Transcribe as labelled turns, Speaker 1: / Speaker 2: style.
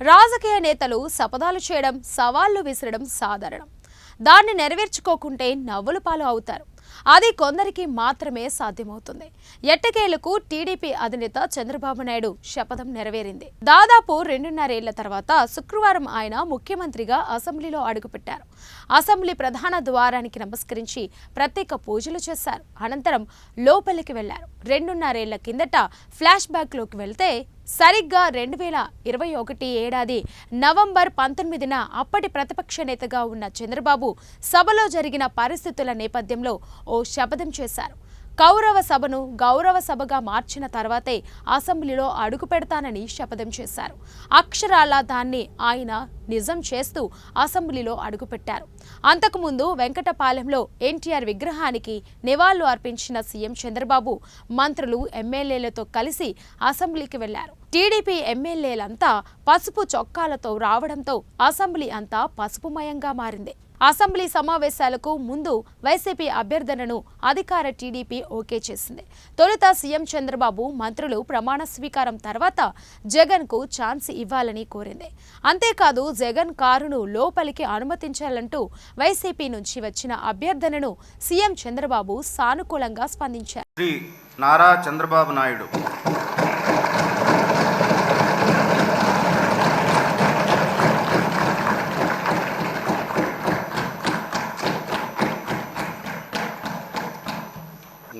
Speaker 1: రాజకీయ నేతలు శపథాలు చేయడం సవాళ్ళు విసరడం సాధారణం. దాన్ని నెరవేర్చుకోకుంటే నవ్వుల పాలు అవుతారు. అది కొందరికి మాత్రమే సాధ్యమవుతుంది. ఎట్టకేలకు టీడీపీ అధినేత చంద్రబాబు నాయుడు శపథం నెరవేరింది. దాదాపు రెండున్నరేళ్ళ తర్వాత శుక్రవారం ఆయన ముఖ్యమంత్రిగా అసెంబ్లీలో అడుగుపెట్టారు. అసెంబ్లీ ప్రధాన ద్వారానికి నమస్కరించి ప్రత్యేక పూజలు చేశారు. అనంతరం లోపలికి వెళ్ళారు. రెండున్నరేళ్ళ కిందట ఫ్లాష్ బ్యాక్లోకి వెళ్తే సరిగ్గా రెండు వేల ఇరవై ఒకటి ఏడాది నవంబర్ పంతొమ్మిదిన అప్పటి ప్రతిపక్ష నేతగా ఉన్న చంద్రబాబు సభలో జరిగిన పరిస్థితుల నేపథ్యంలో ఓ శపథం చేశారు. కౌరవ సభను గౌరవ సభగా మార్చిన తర్వాతే అసెంబ్లీలో అడుగు పెడతానని శపథం చేశారు. అక్షరాల దాన్ని ఆయన నిజం చేస్తూ అసెంబ్లీలో అడుగుపెట్టారు అంతకుముందు వెంకటపాలెంలో ఎన్టీఆర్ విగ్రహానికి నివాళులు అర్పించిన సీఎం చంద్రబాబు మంత్రులు ఎమ్మెల్యేలతో కలిసి అసెంబ్లీకి వెళ్ళారు. టీడీపీ ఎమ్మెల్యేలంతా పసుపు చొక్కాలతో రావడంతో అసెంబ్లీ అంతా పసుపుమయంగా మారింది. అసెంబ్లీ సమావేశాలకు ముందు వైసీపీ అభ్యర్థనను అధికార టీడీపీ ఓకే చేసింది. తొలుత సీఎం చంద్రబాబు మంత్రులు ప్రమాణ స్వీకారం తర్వాత జగన్కు ఛాన్స్ ఇవ్వాలని కోరింది. అంతేకాదు జగన్ కారును లోపలికి అనుమతించాలంటూ వైసీపీ నుంచి వచ్చిన అభ్యర్థనను సీఎం చంద్రబాబు సానుకూలంగా స్పందించారు.
Speaker 2: నారా చంద్రబాబు నాయుడు